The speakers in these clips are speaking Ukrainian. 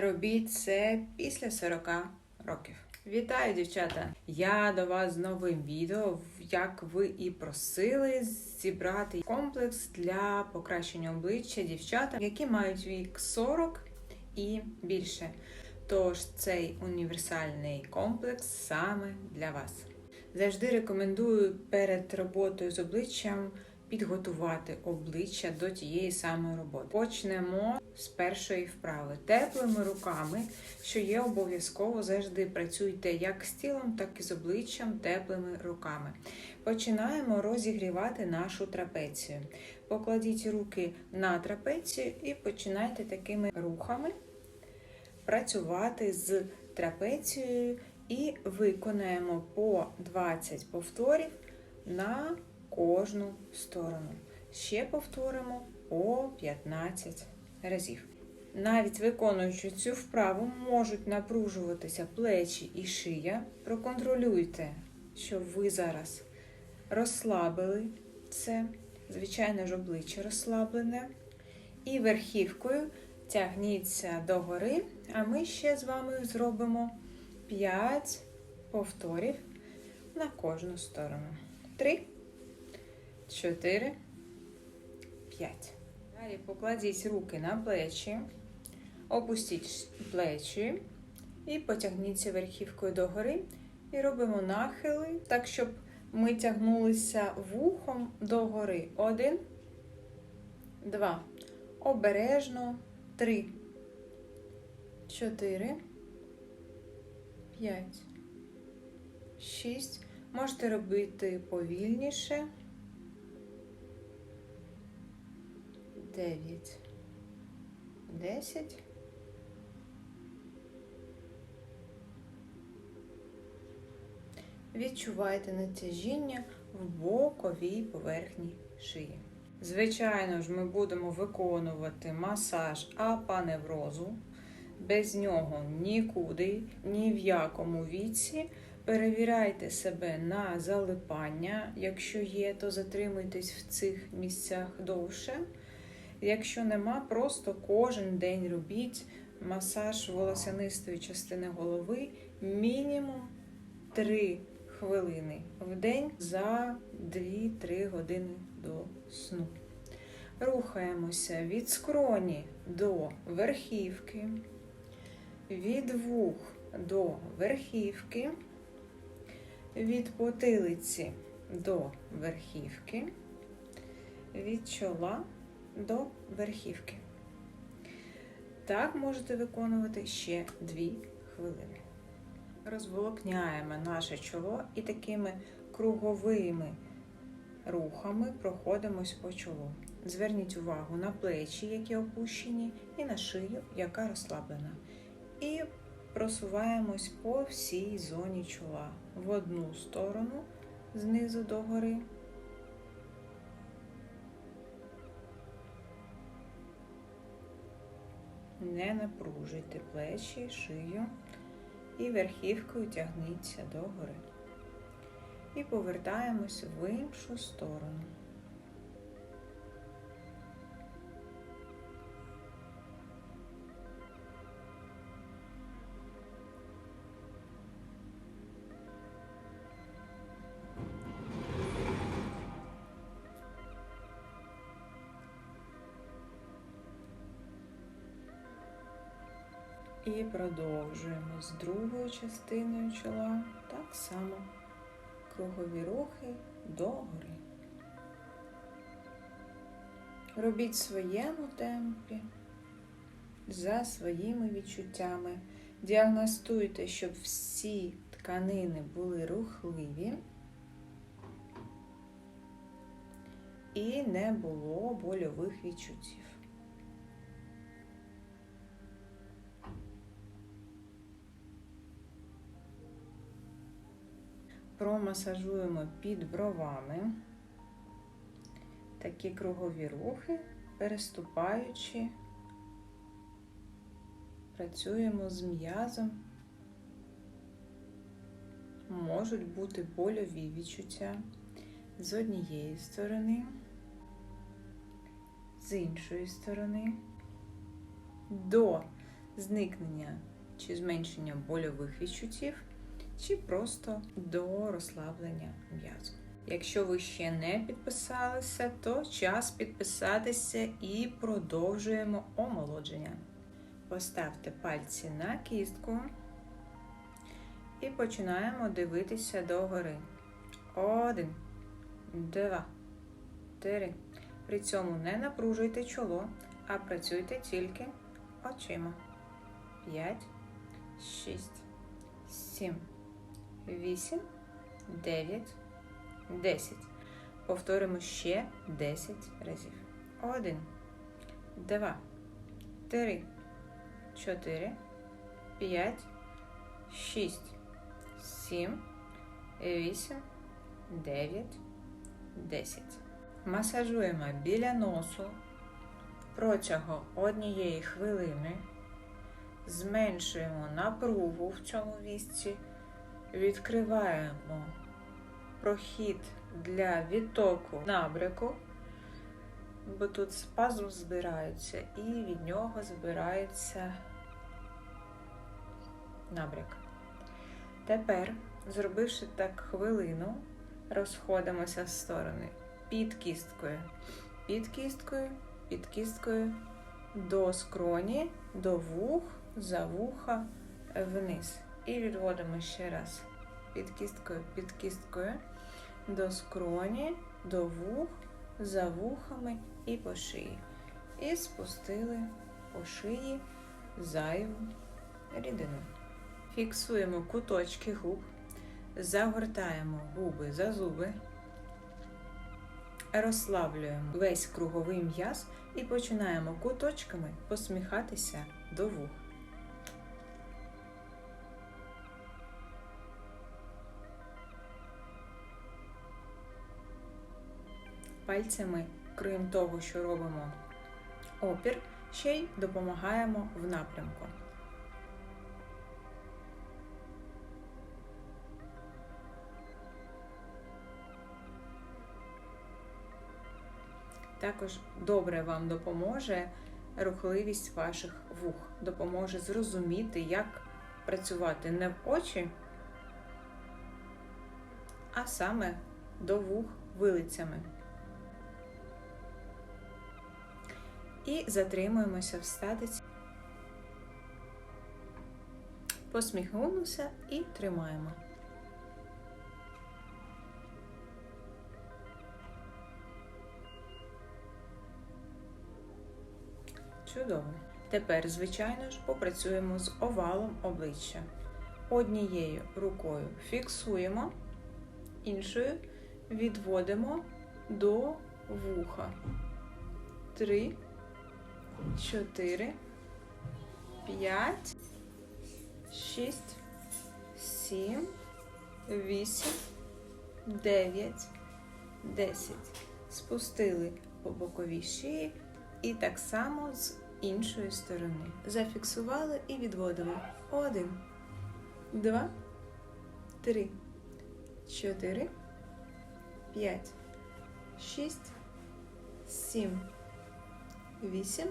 Робіть це після 40 років. Вітаю, дівчата! Я до вас з новим відео, як ви і просили, зібрати комплекс для покращення обличчя дівчатам, які мають вік 40 і більше. Тож цей універсальний комплекс саме для вас. Завжди рекомендую перед роботою з обличчям підготувати обличчя до тієї самої роботи. Почнемо з першої вправи. Теплими руками, що є обов'язково, завжди працюйте як з тілом, так і з обличчям теплими руками. Починаємо розігрівати нашу трапецію. Покладіть руки на трапецію і починайте такими рухами працювати з трапецією і виконаємо по 20 повторів на кожну сторону. Ще повторимо по 15 разів. Навіть виконуючи цю вправу, можуть напружуватися плечі і шия. Проконтролюйте, щоб ви зараз розслабили це, звичайно ж, обличчя розслаблене. І верхівкою тягніться догори, а ми ще з вами зробимо 5 повторів на кожну сторону. 3, 4, 5. Далі покладіть руки на плечі, опустіть плечі і потягніться верхівкою догори. І робимо нахили, так, щоб ми тягнулися вухом догори. Один, два. Обережно. Три, чотири, п'ять, шість. Можете робити повільніше. Дев'ять, десять. Відчувайте натяжіння в боковій поверхні шиї. Звичайно ж, ми будемо виконувати масаж апаневрозу. Без нього нікуди, ні в якому віці. Перевіряйте себе на залипання. Якщо є, то затримуйтесь в цих місцях довше. Якщо нема, просто кожен день робіть масаж волосянистої частини голови мінімум 3 хвилини в день за 2-3 години до сну. Рухаємося від скроні до верхівки, від вух до верхівки, від потилиці до верхівки, від чола до верхівки. Так можете виконувати ще 2 хвилини. Розволокняємо наше чоло і такими круговими рухами проходимось по чолу. Зверніть увагу на плечі, які опущені, і на шию, яка розслаблена. І просуваємось по всій зоні чола в одну сторону знизу до Не напружуйте плечі, шию і верхівкою тягніться догори. І повертаємось в іншу сторону. І продовжуємо з другою частиною чола так само кругові рухи догори. Робіть своєму темпі, за своїми відчуттями. Діагностуйте, щоб всі тканини були рухливі і не було больових відчуттів. Промасажуємо під бровами такі кругові рухи, переступаючи, працюємо з м'язом. Можуть бути больові відчуття з однієї сторони, з іншої сторони. До зникнення чи зменшення больових відчуттів, чи просто до розслаблення м'язу. Якщо ви ще не підписалися, то час підписатися і продовжуємо омолодження. Поставте пальці на кістку і починаємо дивитися догори. Один, два, три. При цьому не напружуйте чоло, а працюйте тільки очима. П'ять, шість, сім, вісім, дев'ять, десять. Повторимо ще десять разів. Один, два, три, чотири, п'ять, шість, сім, вісім, дев'ять, десять. Масажуємо біля носу протягом однієї хвилини. Зменшуємо напругу в цьому місці, відкриваємо прохід для відтоку набряку, бо тут спазм збирається і від нього збирається набряк. Тепер, зробивши так хвилину, розходимося в сторони під кісткою, під кісткою, під кісткою до скроні, до вух, за вуха вниз. І відводимо ще раз під кісткою, під кісткою до скроні, до вух, за вухами і по шиї. І спустили по шиї зайву рідину. Фіксуємо куточки губ, загортаємо губи за зуби, розслаблюємо весь круговий м'яз і починаємо куточками посміхатися до вух. Пальцями, крім того, що робимо опір, ще й допомагаємо в напрямку. Також добре вам допоможе рухливість ваших вух, допоможе зрозуміти, як працювати не в очі, а саме до вух вилицями. І затримуємося в статиці. Посміхнемося і тримаємо. Чудово. Тепер, звичайно ж, попрацюємо з овалом обличчя. Однією рукою фіксуємо, іншою відводимо до вуха. Три, чотири, п'ять, шість, сім, вісім, дев'ять, десять. Спустили по боковій шиї. І так само з іншої сторони. Зафіксували і відводимо. Один, два, три, чотири, п'ять, шість, сім, вісім,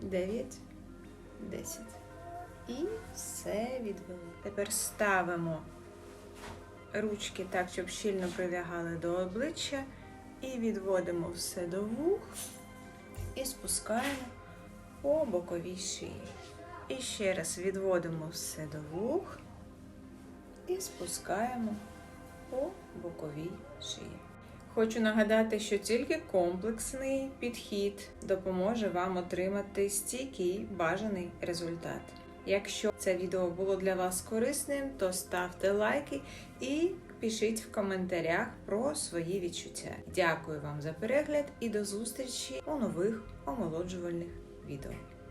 дев'ять, десять. І все відвели. Тепер ставимо ручки так, щоб щільно прилягали до обличчя, і відводимо все до вух і спускаємо по боковій шиї. І ще раз відводимо все до вух і спускаємо по боковій шиї. Хочу нагадати, що тільки комплексний підхід допоможе вам отримати стійкий бажаний результат. Якщо це відео було для вас корисним, то ставте лайки і пишіть в коментарях про свої відчуття. Дякую вам за перегляд і до зустрічі у нових омолоджувальних відео.